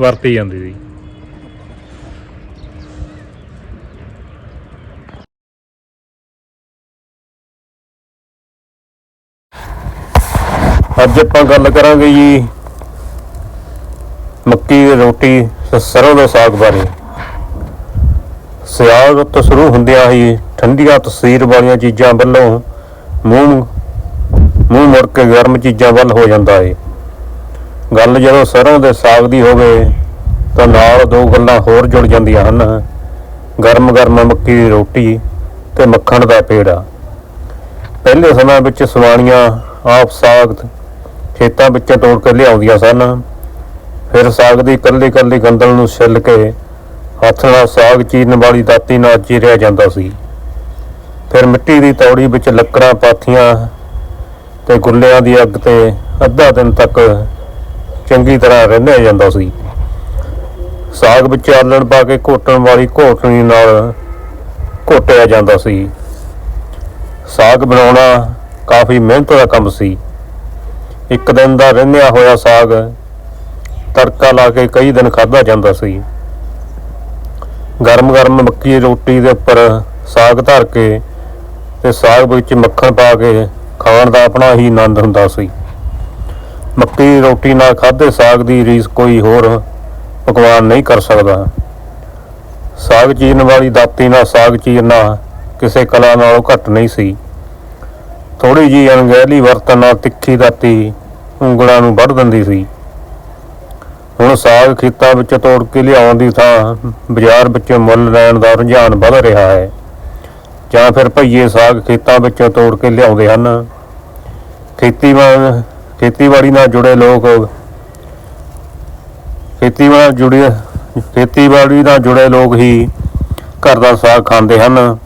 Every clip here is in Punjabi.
ਵਰਤੀ ਜਾਂਦੀ ਸੀ। ਅੱਜ ਆਪਾਂ ਗੱਲ ਕਰਾਂਗੇ ਜੀ ਮੱਕੀ ਦੀ ਰੋਟੀ ਤੇ ਸਰੋਂ ਦੇ ਸਾਗ ਬਾਰੇ। ਸਿਆਲ ਤੋਂ ਸ਼ੁਰੂ ਹੁੰਦਿਆਂ ਹੀ ਠੰਡੀਆਂ ਤਸਵੀਰ ਵਾਲੀਆਂ ਚੀਜ਼ਾਂ ਵੱਲੋਂ ਮੂੰਹ ਮੂੰਹ ਮੁੜ ਕੇ ਗਰਮ ਚੀਜ਼ਾਂ ਵੱਲ ਹੋ ਜਾਂਦਾ ਏ। ਗੱਲ ਜਦੋਂ ਸਰੋਂ ਦੇ ਸਾਗ ਦੀ ਹੋਵੇ ਤਾਂ ਨਾਲ ਦੋ ਗੱਲਾਂ ਹੋਰ ਜੁੜ ਜਾਂਦੀਆਂ ਹਨ। ਗਰਮ ਗਰਮ ਮੱਕੀ ਦੀ ਰੋਟੀ ਤੇ ਮੱਖਣ ਦਾ ਪੇੜਾ। ਪਹਿਲੇ ਸਮੇਂ ਵਿੱਚ ਸਵਾਣੀਆਂ ਆਪ ਸਾਗ ਖੇਤਾਂ ਵਿੱਚੋਂ ਤੋੜ ਕੇ ਲਿਆਉਂਦੀਆਂ ਸਨ। ਫਿਰ ਸਾਗ ਦੀ ਕੱਲੀ ਕੱਲੀ ਗੰਦਲ ਨੂੰ ਛਿੱਲ ਕੇ ਹੱਥ ਨਾਲ ਸਾਗ ਚੀਰਨ ਵਾਲੀ ਦਾਤੀ ਨਾਲ ਚੀਰਿਆ ਜਾਂਦਾ ਸੀ। ਫਿਰ ਮਿੱਟੀ ਦੀ ਤੌੜੀ ਵਿੱਚ ਲੱਕੜਾਂ ਪਾਥੀਆਂ ਤੇ ਗੁੱਲਿਆਂ ਦੀ ਅੱਗ ਤੇ ਅੱਧਾ ਦਿਨ ਤੱਕ ਚੰਗੀ ਤਰ੍ਹਾਂ ਰਹਿੰਦਿਆ ਜਾਂਦਾ ਸੀ। ਸਾਗ ਵਿੱਚ ਆਲਣ ਪਾ ਕੇ ਘੋਟਣ ਵਾਲੀ ਘੋਟਣੀ ਨਾਲ ਘੋਟਿਆ ਜਾਂਦਾ ਸੀ। ਸਾਗ ਬਣਾਉਣਾ ਕਾਫੀ ਮਿਹਨਤ ਦਾ ਕੰਮ ਸੀ। ਇੱਕ ਦਿਨ ਦਾ ਰਹਿੰਦਿਆ ਹੋਇਆ ਸਾਗ ਤੜਕਾ ਲਾ ਕੇ ਕਈ ਦਿਨ ਖਾਧਾ ਜਾਂਦਾ ਸੀ। ਗਰਮ ਗਰਮ ਮੱਕੀ ਦੀ ਰੋਟੀ ਦੇ ਉੱਪਰ ਸਾਗ ਧਰ ਕੇ ਤੇ ਸਾਗ ਵਿੱਚ ਮੱਖਣ ਪਾ ਕੇ ਖਾਣ ਦਾ ਆਪਣਾ ਹੀ ਆਨੰਦ ਹੁੰਦਾ ਸੀ। ਮੱਕੀ ਦੀ ਰੋਟੀ ਨਾਲ ਖਾਦੇ ਸਾਗ ਦੀ ਰੀਸ ਕੋਈ ਹੋਰ ਪਕਵਾਨ ਨਹੀਂ ਕਰ ਸਕਦਾ। ਸਾਗ ਚੀਰਨ ਵਾਲੀ ਦਾਤੀ ਨਾਲ ਸਾਗ ਚੀਰਨਾ ਕਿਸੇ ਕਲਾ ਨਾਲੋਂ ਘੱਟ ਨਹੀਂ ਸੀ। ਥੋੜੀ ਜੀ ਅਣਗਹਿਲੀ ਵਰਤਨ ਨਾਲ ਤਿੱਖੀ ਦਾਤੀ ਉਂਗਲਾਂ ਨੂੰ ਵੱਢ ਦਿੰਦੀ ਸੀ। ਹੁਣ ਸਾਗ ਖੇਤਾਂ ਵਿੱਚ ਤੋੜ ਕੇ ਲਿਆਉਣ ਦੀ ਥਾਂ ਬਾਜ਼ਾਰ ਵਿੱਚੋਂ ਮੁੱਲ ਲੈਣ ਦਾ ਰੁਝਾਨ ਵੱਧ ਰਿਹਾ ਹੈ। ਜਾਂ ਫਿਰ ਭਈਏ ਸਾਗ ਖੇਤਾਂ ਵਿੱਚੋਂ ਤੋੜ ਕੇ ਲਿਆਉਂਦੇ ਹਨ। ਖੇਤੀਬਾੜੀ ਖੇਤੀਬਾੜੀ ਨਾਲ ਜੁੜੇ ਲੋਕ ਖੇਤੀਬਾੜੀ ਨਾਲ ਜੁੜੇ, ਖੇਤੀਬਾੜੀ ਨਾਲ ਜੁੜੇ ਲੋਕ ਹੀ ਘਰ ਦਾ ਸਾਗ ਖਾਂਦੇ ਹਨ।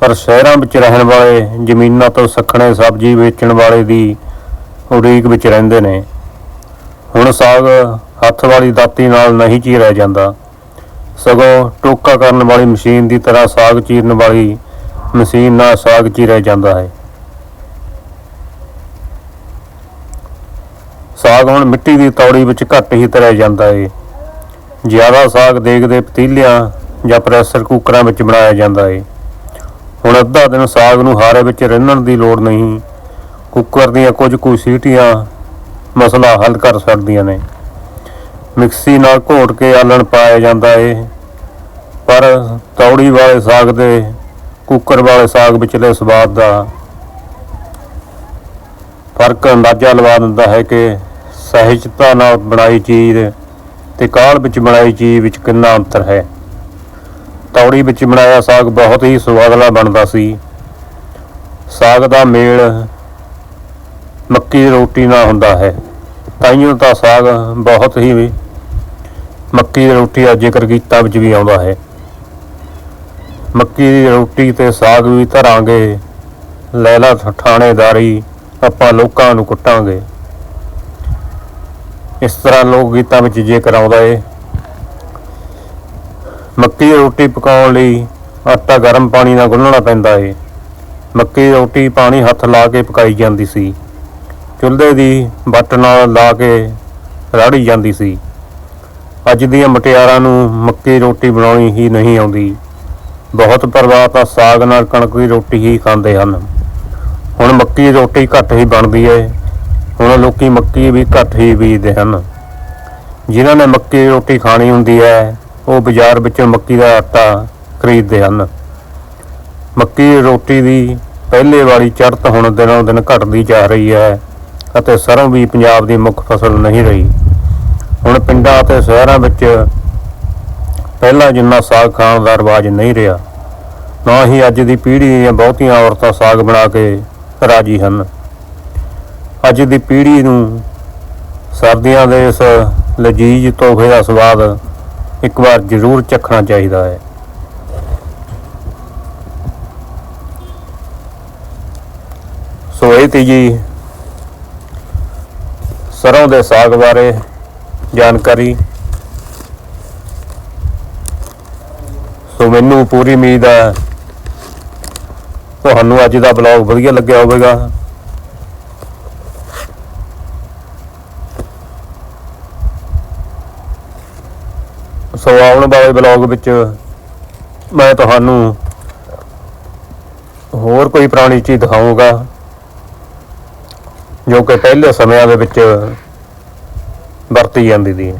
ਪਰ ਸ਼ਹਿਰਾਂ ਵਿੱਚ ਰਹਿਣ ਵਾਲੇ, ਜ਼ਮੀਨਾਂ ਤੋਂ ਸੱਖਣੇ ਸਬਜ਼ੀ ਵੇਚਣ ਵਾਲੇ ਦੀ ਉਡੀਕ ਵਿੱਚ ਰਹਿੰਦੇ ਨੇ। ਹੁਣ ਸਾਗ ਹੱਥ ਵਾਲੀ ਦਾਤੀ ਨਾਲ ਨਹੀਂ ਚੀਰਿਆ ਜਾਂਦਾ। ਸਗੋਂ ਟੋਕਾ ਕਰਨ ਵਾਲੀ ਮਸ਼ੀਨ ਦੀ ਤਰ੍ਹਾਂ ਸਾਗ ਚੀਰਨ ਵਾਲੀ ਮਸ਼ੀਨ ਨਾਲ ਸਾਗ ਚੀਰਿਆ ਜਾਂਦਾ ਹੈ। ਸਾਗ ਹੁਣ ਮਿੱਟੀ ਦੀ ਤੌੜੀ ਵਿੱਚ ਘੱਟ ਹੀ ਤਰਿਆ ਜਾਂਦਾ ਏ। ਜ਼ਿਆਦਾ ਸਾਗ ਦੇਗ ਦੇ ਪਤੀਲਿਆਂ ਜਾਂ ਪ੍ਰੈਸ਼ਰ ਕੁੱਕਰਾਂ ਵਿੱਚ ਬਣਾਇਆ ਜਾਂਦਾ ਏ। ਹੁਣ ਅੱਧਾ ਦਿਨ ਸਾਗ ਨੂੰ ਹਾਰੇ ਵਿੱਚ ਰਿੰਨਣ ਦੀ ਲੋੜ ਨਹੀਂ। ਕੁੱਕਰ ਦੀਆਂ ਕੁਝ ਕੁ ਸੀਟੀਆਂ ਮਸਲਾ ਹੱਲ ਕਰ ਸਕਦੀਆਂ ਨੇ। ਮਿਕਸੀ ਨਾਲ ਘੋਟ ਕੇ ਆਲਣ ਪਾਇਆ ਜਾਂਦਾ ਏ। ਪਰ ਤੌੜੀ ਵਾਲੇ ਸਾਗ ਦੇ ਕੁੱਕਰ ਵਾਲੇ ਸਾਗ ਵਿਚਲੇ ਸਵਾਦ ਦਾ ਫ਼ਰਕ ਅੰਦਾਜ਼ਾ ਲਵਾ ਦਿੰਦਾ ਹੈ ਕਿ ਸਹਿਜਤਾ ਨਾਲ ਬਣਾਈ ਚੀਜ਼ ਤੇ ਕਾਲ ਵਿੱਚ ਬਣਾਈ ਚੀਜ਼ ਵਿੱਚ ਕਿੰਨਾ ਅੰਤਰ ਹੈ। ਤੌੜੀ ਵਿੱਚ ਬਣਾਇਆ ਸਾਗ ਬਹੁਤ ਹੀ ਸਵਾਦਲਾ ਬਣਦਾ ਸੀ। ਸਾਗ ਦਾ ਮੇਲ ਮੱਕੀ ਦੀ ਰੋਟੀ ਨਾਲ ਹੁੰਦਾ ਹੈ। ਤਾਈਓ ਤਾਂ ਸਾਗ ਬਹੁਤ ਹੀ ਮੱਕੀ ਦੀ ਰੋਟੀ ਦਾ ਜ਼ਿਕਰ ਗੀਤਾਂ ਵਿੱਚ ਵੀ ਆਉਂਦਾ ਹੈ। ਮੱਕੀ ਦੀ ਰੋਟੀ ਤੇ ਸਾਗ ਵੀ ਧਰਾਂਗੇ। ਲੈਲਾ ਠਾਣੇਦਾਰੀ ਆਪਾਂ ਲੋਕਾਂ ਨੂੰ ਕੁੱਟਾਂਗੇ। ਇਸ ਤਰ੍ਹਾਂ ਲੋਕ ਗੀਤਾਂ ਵਿੱਚ ਜ਼ਿਕਰ ਆਉਂਦਾ ਏ। ਮੱਕੀ ਦੀ ਰੋਟੀ ਪਕਾਉਣ ਲਈ ਆਟਾ ਗਰਮ ਪਾਣੀ ਨਾਲ ਗੁੰਨਣਾ ਪੈਂਦਾ ਏ। ਮੱਕੀ ਦੀ ਰੋਟੀ ਪਾਣੀ ਹੱਥ ਲਾ ਕੇ ਪਕਾਈ ਜਾਂਦੀ ਸੀ। ਚੁੱਲ੍ਹੇ ਦੀ ਵੱਟ ਨਾਲ ਲਾ ਕੇ ਰੜੀ ਜਾਂਦੀ ਸੀ। ਅੱਜ ਦੀਆਂ ਮਟਿਆਰਾਂ ਨੂੰ ਮੱਕੀ ਦੀ ਰੋਟੀ ਬਣਾਉਣੀ ਹੀ ਨਹੀਂ ਆਉਂਦੀ। ਬਹੁਤ ਪਰਿਵਾਰ ਤਾਂ ਸਾਗ ਨਾਲ ਕਣਕ ਦੀ ਰੋਟੀ ਹੀ ਖਾਂਦੇ ਹਨ। ਹੁਣ ਮੱਕੀ ਦੀ ਰੋਟੀ ਘੱਟ ਹੀ ਬਣਦੀ ਹੈ ਹੁਣ ਲੋਕੀ ਮੱਕੀ ਵੀ ਘੱਟ ਹੀ ਬੀਜਦੇ ਹਨ। ਜਿਨ੍ਹਾਂ ਨੇ ਮੱਕੀ ਦੀ ਰੋਟੀ ਖਾਣੀ ਹੁੰਦੀ ਹੈ, ਉਹ ਬਾਜ਼ਾਰ ਵਿੱਚੋਂ ਮੱਕੀ ਦਾ ਆਟਾ ਖਰੀਦਦੇ ਹਨ। ਮੱਕੀ ਦੀ ਰੋਟੀ ਦੀ ਪਹਿਲੇ ਵਾਲੀ ਚੜ੍ਹਤ ਹੁਣ ਦਿਨੋਂ ਦਿਨ ਘਟਦੀ ਜਾ ਰਹੀ ਹੈ ਅਤੇ ਸਰੋਂ ਵੀ ਪੰਜਾਬ ਦੀ ਮੁੱਖ ਫਸਲ ਨਹੀਂ ਰਹੀ। ਹੁਣ ਪਿੰਡਾਂ ਅਤੇ ਸ਼ਹਿਰਾਂ ਵਿੱਚ ਪਹਿਲਾਂ ਜਿੰਨਾ ਸਾਗ ਖਾਣ ਦਾ ਰਿਵਾਜ ਨਹੀਂ ਰਿਹਾ, ਨਾ ਹੀ ਅੱਜ ਦੀ ਪੀੜ੍ਹੀ ਦੀਆਂ ਬਹੁਤੀਆਂ ਔਰਤਾਂ ਸਾਗ ਬਣਾ ਕੇ ਰਾਜੀ ਹਨ। ਅੱਜ ਦੀ ਪੀੜ੍ਹੀ ਨੂੰ ਸਰਦੀਆਂ ਦੇ ਇਸ ਲਜੀਜ ਤੋਹਫੇ ਦਾ ਸਵਾਦ ਇੱਕ ਵਾਰ ਜ਼ਰੂਰ ਚੱਖਣਾ ਚਾਹੀਦਾ ਹੈ। ਸੋ ਇਹ ਤੀ ਜੀ ਸਰੋਂ ਦੇ ਸਾਗ ਬਾਰੇ ਜਾਣਕਾਰੀ। ਸੋ ਮੈਨੂੰ ਪੂਰੀ ਉਮੀਦ ਹੈ ਤੁਹਾਨੂੰ ਅੱਜ ਦਾ ਬਲੌਗ ਵਧੀਆ ਲੱਗਿਆ ਹੋਵੇਗਾ। ਸੋ ਆਉਣ ਵਾਲੇ ਬਲੌਗ ਵਿੱਚ ਮੈਂ ਤੁਹਾਨੂੰ ਹੋਰ ਕੋਈ ਪੁਰਾਣੀ ਚੀਜ਼ ਦਿਖਾਊਂਗਾ, ਜੋ ਕਿ ਪਹਿਲੇ ਸਮਿਆਂ ਦੇ ਵਿੱਚ ਵਰਤੀ ਜਾਂਦੀ ਸੀ।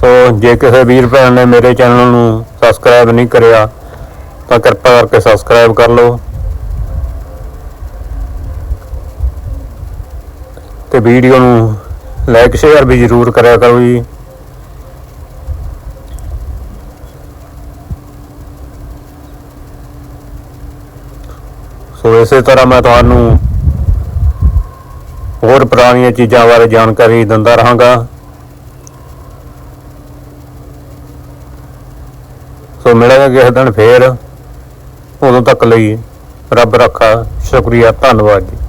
ਸੋ ਜੇ ਕਿਸੇ ਵੀਰ ਭੈਣ ਨੇ ਮੇਰੇ ਚੈਨਲ ਨੂੰ ਸਬਸਕ੍ਰਾਈਬ ਨਹੀਂ ਕਰਿਆ, ਤਾਂ ਕਿਰਪਾ ਕਰਕੇ ਸਬਸਕ੍ਰਾਈਬ ਕਰ ਲਓ। ਤੇ ਵੀਡੀਓ ਨੂੰ ਲਾਈਕ ਸ਼ੇਅਰ ਵੀ ਜ਼ਰੂਰ ਕਰਿਆ ਕਰੋ ਜੀ। ਸੋ ਇਸੇ ਤਰ੍ਹਾਂ ਮੈਂ ਤੁਹਾਨੂੰ ਹੋਰ ਪੁਰਾਣੀਆਂ ਚੀਜ਼ਾਂ ਬਾਰੇ ਜਾਣਕਾਰੀ ਦਿੰਦਾ ਰਹਾਂਗਾ। ਸੋ ਮਿਲਾਂਗੇ ਕਿਸੇ ਦਿਨ ਫੇਰ। ਉਦੋਂ ਤੱਕ ਲਈ ਰੱਬ ਰੱਖਾ, ਸ਼ੁਕਰੀਆ, ਧੰਨਵਾਦ ਜੀ।